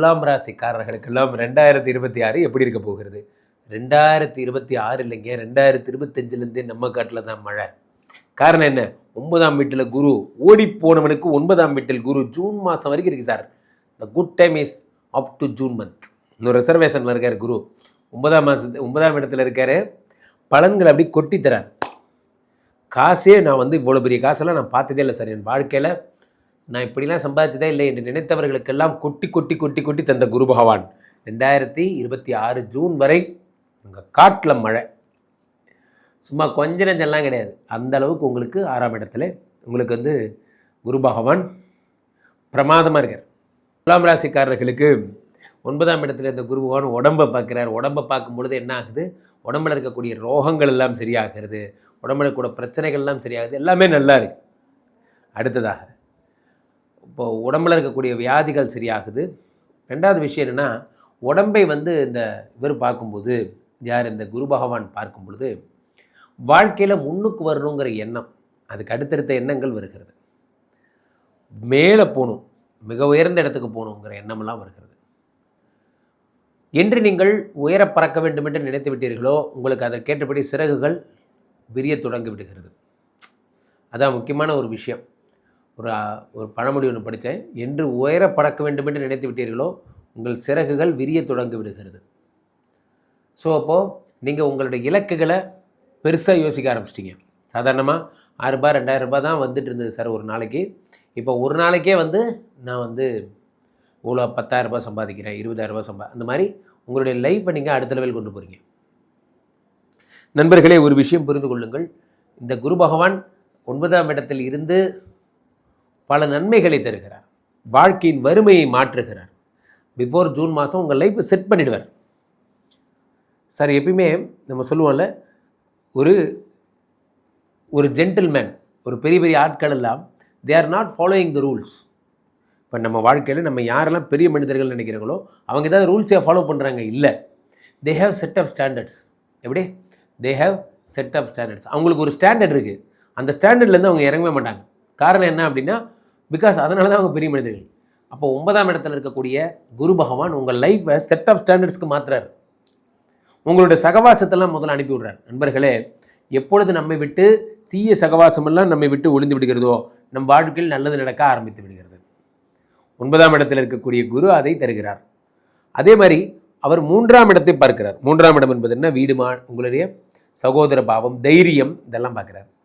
துலாம் ராசிக்காரர்களுக்கெல்லாம் ரெண்டாயிரத்தி இருபத்தி ஆறு எப்படி இருக்க போகிறது? ரெண்டாயிரத்தி இருபத்தி ஆறு இல்லைங்க ரெண்டாயிரத்தி இருபத்தஞ்சிலேருந்தே நம்ம காட்டில் தான் மழை. காரணம் என்ன? ஒன்பதாம் வீட்டில் குரு ஓடி போனவனுக்கு ஒன்பதாம் வீட்டில் குரு ஜூன் மாதம் வரைக்கும் இருக்குது sir. The good time is up to June month இன்னும் ரிசர்வேஷனில் இருக்கார் குரு. ஒன்பதாம் மாதத்து ஒன்பதாம் இடத்துல இருக்கார். பலன்களை அப்படி கொட்டித்தரார் காசே நான் வந்து இவ்வளோ பெரிய காசெல்லாம் நான் பார்த்ததே இல்லை சார். என் வாழ்க்கையில் நான் இப்படிலாம் சம்பாதிச்சதே இல்லை என்று நினைத்தவர்களுக்கெல்லாம் கொட்டி கொட்டி கொட்டி கொட்டி தந்த குரு பகவான். ரெண்டாயிரத்தி இருபத்தி ஆறு ஜூன் வரை உங்கள் காட்டில் மழை. சும்மா கொஞ்ச நெஞ்செல்லாம் கிடையாது. அந்த அளவுக்கு உங்களுக்கு ஆறாம் இடத்துல உங்களுக்கு வந்து குரு பகவான் பிரமாதமாக இருக்கார். துலாம் ராசிக்காரர்களுக்கு ஒன்பதாம் இடத்துல இந்த குரு பகவான் உடம்பை பார்க்குறார். உடம்பை பார்க்கும் பொழுது என்ன ஆகுது? உடம்புல இருக்கக்கூடிய ரோகங்கள் எல்லாம் சரியாகிறது. உடம்புல கூட பிரச்சனைகள் எல்லாம் சரியாகுது. எல்லாமே நல்லா இருக்கு. அடுத்ததாக இப்போ உடம்புல இருக்கக்கூடிய வியாதிகள் சரியாகுது. ரெண்டாவது விஷயம் என்னென்னா உடம்பை வந்து இந்த இவர் பார்க்கும்போது யார் இந்த குரு பகவான் பார்க்கும் பொழுது வாழ்க்கையில் முன்னுக்கு வரணுங்கிற எண்ணம் அதுக்கு அடுத்தடுத்த எண்ணங்கள் வருகிறது. மேலே போகணும் மிக உயர்ந்த இடத்துக்கு போகணுங்கிற எண்ணமெல்லாம் வருகிறது. என்று நீங்கள் உயர பறக்க வேண்டும் என்று நினைத்து விட்டீர்களோ உங்களுக்கு அதற்கேற்றபடி சிறகுகள் விரிய தொடங்கி விடுகிறது. அதான் முக்கியமான ஒரு விஷயம். ஒரு ஒரு பழமொழி ஒன்று படித்தேன். என்று உயர பறக்க வேண்டும் என்று நினைத்து விட்டீர்களோ உங்கள் சிறகுகள் விரிய தொடங்கி விடுகிறது. ஸோ அப்போது நீங்கள் உங்களுடைய இலக்குகளை பெருசாக யோசிக்க ஆரம்பிச்சிட்டிங்க. சாதாரணமாக ஆறுரூபா ரெண்டாயிரம் ரூபாய் தான் வந்துட்டு இருந்தது சார் ஒரு நாளைக்கு. இப்போ ஒரு நாளைக்கே வந்து நான் வந்து இவ்வளோ பத்தாயிரரூபா சம்பாதிக்கிறேன் இருபதாயிரரூபா சம்பா அந்த மாதிரி உங்களுடைய லைஃப்பை நீங்கள் அடுத்த லெவல் கொண்டு போகிறீங்க நண்பர்களே ஒரு விஷயம் புரிந்து கொள்ளுங்கள். இந்த குரு பகவான் ஒன்பதாம் இடத்தில் இருந்து பல நன்மைகளை தருகிறார். வாழ்க்கையின் வறுமையை மாற்றுகிறார். பிஃபோர் ஜூன் மாதம் உங்கள் லைஃப்பை செட் பண்ணிடுவார். சார் எப்பயுமே நம்ம சொல்லுவோம்ல ஒரு ஒரு ஜென்டில்மேன் ஒரு பெரிய பெரிய ஆட்கள் எல்லாம் they are not following the rules இப்போ நம்ம வாழ்க்கையில் நம்ம யாரெல்லாம் பெரிய மனிதர்கள் நினைக்கிறாங்களோ அவங்க ஏதாவது ரூல்ஸை ஃபாலோ பண்ணுறாங்க இல்லை. They have set of standards எப்படி? They have set of standards அவங்களுக்கு ஒரு ஸ்டாண்டர்ட் இருக்குது அந்த ஸ்டாண்டர்ட்லேருந்து அவங்க இறங்கவே மாட்டாங்க. காரணம் என்ன அப்படின்னா பிகாஸ் அதனால தான் அவங்க பெரிய மனிதர்கள். அப்போ ஒன்பதாம் இடத்துல இருக்கக்கூடிய குரு பகவான் உங்கள் லைஃப்பை செட் ஆஃப் ஸ்டாண்டர்ட்ஸ்க்கு மாற்றுறாரு உங்களுடைய சகவாசத்தெல்லாம் முதல்ல அனுப்பி விடுறார். நண்பர்களே எப்பொழுது நம்மை விட்டு தீய சகவாசமெல்லாம் நம்மை விட்டு ஒளிந்து விடுகிறதோ நம் வாழ்க்கையில் நல்லது நடக்க ஆரம்பித்து விடுகிறது. ஒன்பதாம் இடத்தில் இருக்கக்கூடிய குரு அதை தருகிறார். அதே மாதிரி அவர் மூன்றாம் இடத்தை பார்க்கிறார். மூன்றாம் இடம் என்பது என்ன? வீடு மா உங்களுடைய சகோதர பாவம் தைரியம் இதெல்லாம் பார்க்கிறார்.